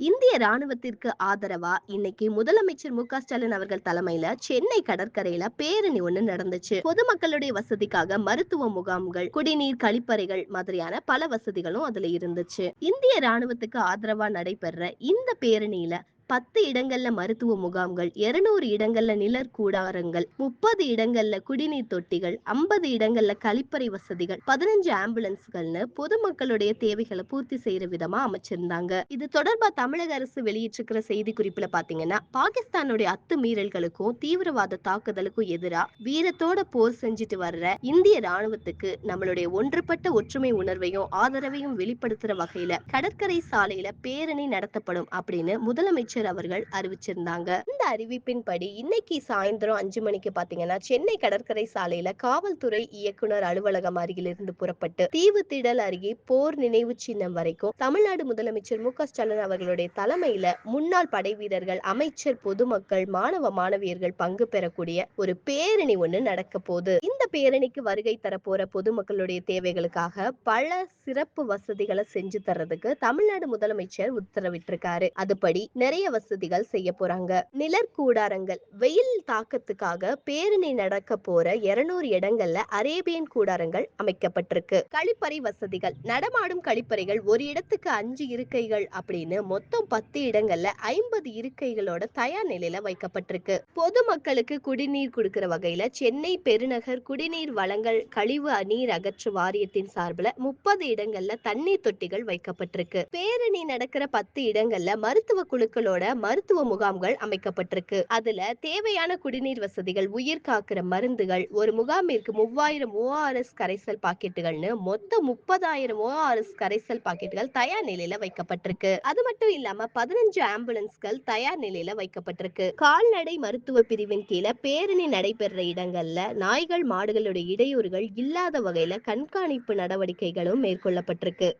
இந்திய ராணுவத்திற்கு ஆதரவா? இன்னைக்கு முதலமைச்சர் மு ஸ்டாலின் அவர்கள் தலைமையில சென்னை கடற்கரையில பேரணி ஒண்ணு நடந்துச்சு. பொதுமக்களுடைய வசதிக்காக மருத்துவ முகாம்கள் குடிநீர் கழிப்பறைகள் மாதிரியான பல வசதிகளும் அதுல இருந்துச்சு. இந்திய ராணுவத்துக்கு ஆதரவா நடைபெற இந்த பேரணியில பத்து இடங்கள்ல மருத்துவ முகாம்கள் இருநூறு இடங்கள்ல நிழற் கூடாரங்கள் முப்பது இடங்கள்ல குடிநீர் தொட்டிகள் ஐம்பது இடங்கள்ல கழிப்பறை வசதிகள் பதினஞ்சு ஆம்புலன்ஸ்கள்னு பொதுமக்களுடைய தேவைகளை பூர்த்தி செய்யற விதமா அமைச்சிருந்தாங்க. இது தொடர்பா தமிழக அரசு வெளியிட்டிருக்கிற செய்தி குறிப்புல பாத்தீங்கன்னா பாகிஸ்தானுடைய அத்துமீறல்களுக்கும் தீவிரவாத தாக்குதலுக்கும் எதிராக வீரத்தோட போர் செஞ்சுட்டு வர்ற இந்திய ராணுவத்துக்கு நம்மளுடைய ஒன்றுபட்ட ஒற்றுமை உணர்வையும் ஆதரவையும் வெளிப்படுத்துற வகையில கடற்கரை சாலையில பேரணி நடத்தப்படும் அப்படின்னு முதலமைச்சர் அவர்கள் அறிவிச்சிருந்தாங்க. இந்த அறிவிப்பின்படி இன்னைக்கு சாயந்தரம் அஞ்சு மணிக்கு பாத்தீங்கன்னா சென்னை கடற்கரை சாலையில காவல்துறை இயக்குனர் அலுவலகம் அருகிலிருந்து புறப்பட்டு தீவு திடல் அருகே போர் நினைவு சின்னம் வரைக்கும் தமிழ்நாடு முதலமைச்சர் மு க ஸ்டாலின் அவர்களுடைய தலைமையில முன்னாள் படை வீரர்கள் அமைச்சர் பொதுமக்கள் மாணவ மாணவியர்கள் பங்கு பெறக்கூடிய ஒரு பேரணி ஒண்ணு நடக்க போகுது. இந்த பேரணிக்கு வருகை தரப்போற பொதுமக்களுடைய தேவைகளுக்காக பல சிறப்பு வசதிகளை செஞ்சு தர்றதுக்கு தமிழ்நாடு முதலமைச்சர் உத்தரவிட்டிருக்காரு. அதுபடி நிறைய வசதிகள் செய்ய போறாங்க. நிழற்கூடாரங்கள் வெயில் தாக்கத்துக்காக பேரணி நடக்க போற இருநூறு இடங்கள்ல அரேபியன் கூடாரங்கள் அமைக்கப்பட்டிருக்கு. கழிப்பறை வசதிகள் நடமாடும் கழிப்பறைகள் ஒரு இடத்துக்கு அஞ்சு இருக்கைகள் அப்படின்னு மொத்தம் பத்து இடங்கள்ல ஐம்பது இருக்கைகளோட தயார் நிலையில வைக்கப்பட்டிருக்கு. பொதுமக்களுக்கு குடிநீர் கொடுக்கிற வகையில சென்னை பெருநகர் குடிநீர் வளங்கள் கழிவு நீர் அகற்று வாரியத்தின் சார்பில் முப்பது இடங்கள்ல தண்ணீர் தொட்டிகள் வைக்கப்பட்டிருக்கு. பேரணி நடக்கிற பத்து இடங்கள்ல மருத்துவ குழுக்களோட மருத்துவ முகாம்கள் அமைக்கப்பட்டிருக்கு. அதுல தேவையான குடிநீர் வசதிகள் உயிர் காக்கிற மருந்துகள் ஒரு முகாமிற்கு மூவாயிரம் ஓஆர்எஸ் கரைசல் பாக்கெட்டுகள்னு மொத்தம் முப்பதாயிரம் ஓஆர்எஸ் கரைசல் பாக்கெட்டுகள் தயார் நிலையில வைக்கப்பட்டிருக்கு. அது மட்டும் இல்லாம பதினஞ்சு ஆம்புலன்ஸ்கள் தயார் நிலையில வைக்கப்பட்டிருக்கு. கால்நடை மருத்துவ பிரிவின் கீழே பேரணி நடைபெற இடங்கள்ல நாய்கள் மாடுகளுடைய இடையூறுகள் இல்லாத வகையில கண்காணிப்பு நடவடிக்கைகளும் மேற்கொள்ளப்பட்டிருக்கு.